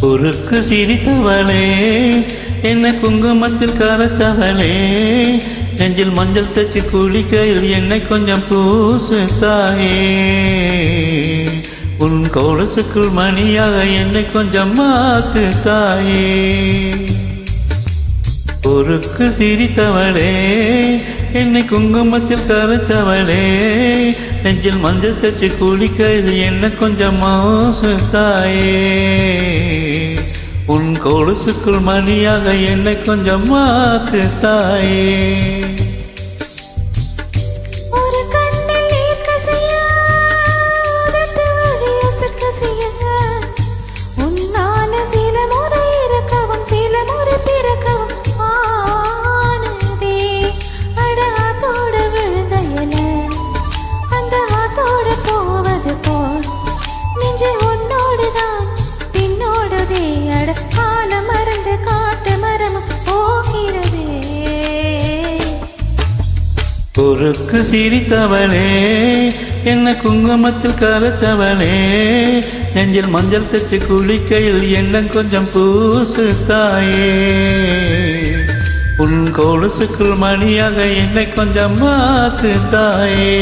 குறுக்கு சிரித்தவளே என்ன குங்குமத்தில் கரைச்சவளே. நெஞ்சில் மஞ்சள் தச்சு குளிக்கையில் என்னை கொஞ்சம் பூசு தாயே உன் கோலசுக்குள் மணியாக என்னை கொஞ்சம் மாத்து தாயே பொறுக்கு சிரித்தவளே என்னை குங்குமத்தில் கரைச்சவளே. நெஞ்சில் மஞ்சள் தச்சு குளிக்க இது என்ன கொஞ்சம் மோசு தாயே உன் கொலுசுக்குள் மணியாக என்னை கொஞ்சம் மாத்து தாயே முறுக்கு சிரித்தவளே என்ன குங்குமத்தில் கரைச்சவளே நெஞ்சில் மஞ்சள் தச்சு குளிக்கையில் என்ன கொஞ்சம் பூசு தாயே உன் கொலுசுக்குள் மணியாக என்னை கொஞ்சம் மாத்து தாயே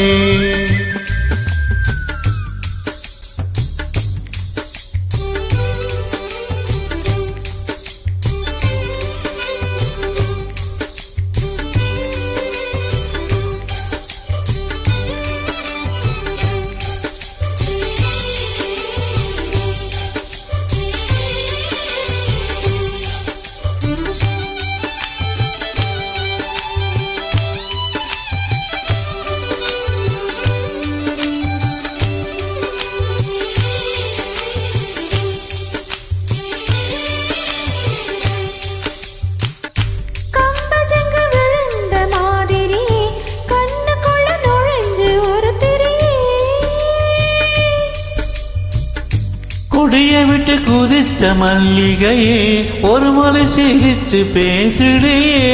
விட்டு குதிச்ச மல்லிகையே ஒரு முறை சிரித்து பேசுடையே.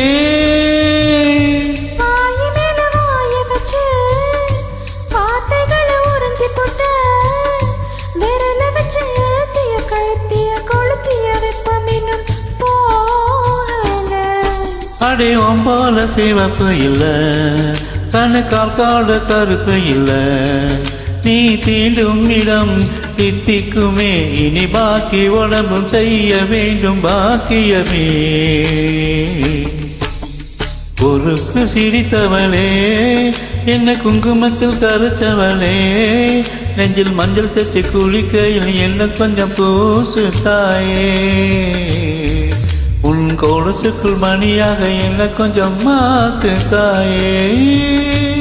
வாய் மேல வாய வச்சு வார்த்தைகளை உறிஞ்சி போட்ட விரல வச்சு எழுத்திய கழுத்திய கொளுத்திய வெப்பம் இன்னும் போகல அடே ஒம்பால சிவப்பு இல்ல கண்ணுக்கால் கால கருப்பு இல்ல. நீ தீண்டும் இடம் தித்திக்குமே. இனி பாக்கி உடம்பும் செய்ய வேண்டும் பாக்கியமே. பொறுப்பு சிரித்தவளே என்ன குங்குமத்தில் கரைச்சவளே நெஞ்சில் மஞ்சள் தச்சு குளிக்கையில் என்ன கொஞ்சம் பூசு தாயே. உன் கொலுசுக்குள் மணியாக என்ன கொஞ்சம் மாத்து தாயே.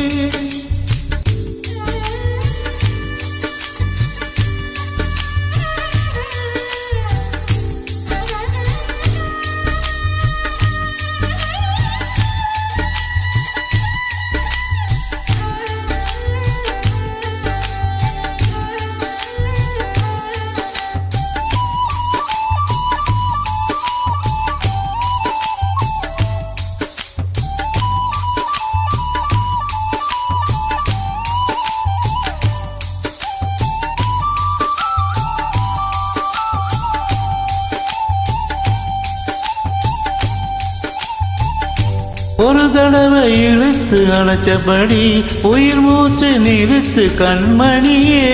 தடவை இழுத்து அணைச்சபடி உயிர் மூச்சு நிறுத்து கண்மணியே.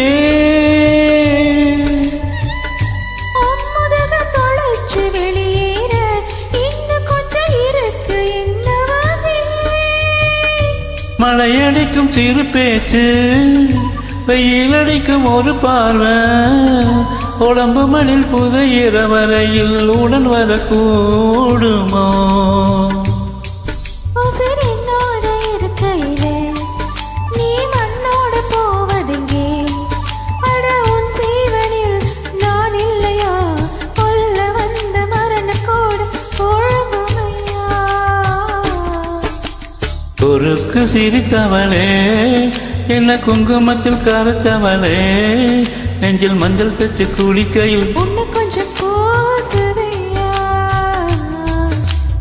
மழையடிக்கும் சிறு பேச்சு வெயில் அடிக்கும் ஒரு பார்வை. உடம்பு மணில் புதையிற வரையில் உடன் வரக்கூடுமோ? குறுக்கு சிரித்தவளே என்ன குங்குமத்தில் கரைச்சவளே நெஞ்சில் மஞ்சள் தச்சு குளிக்கையில்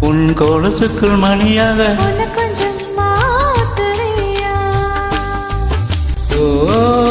உன் கொலுசுக்குள் மணியாக ஓ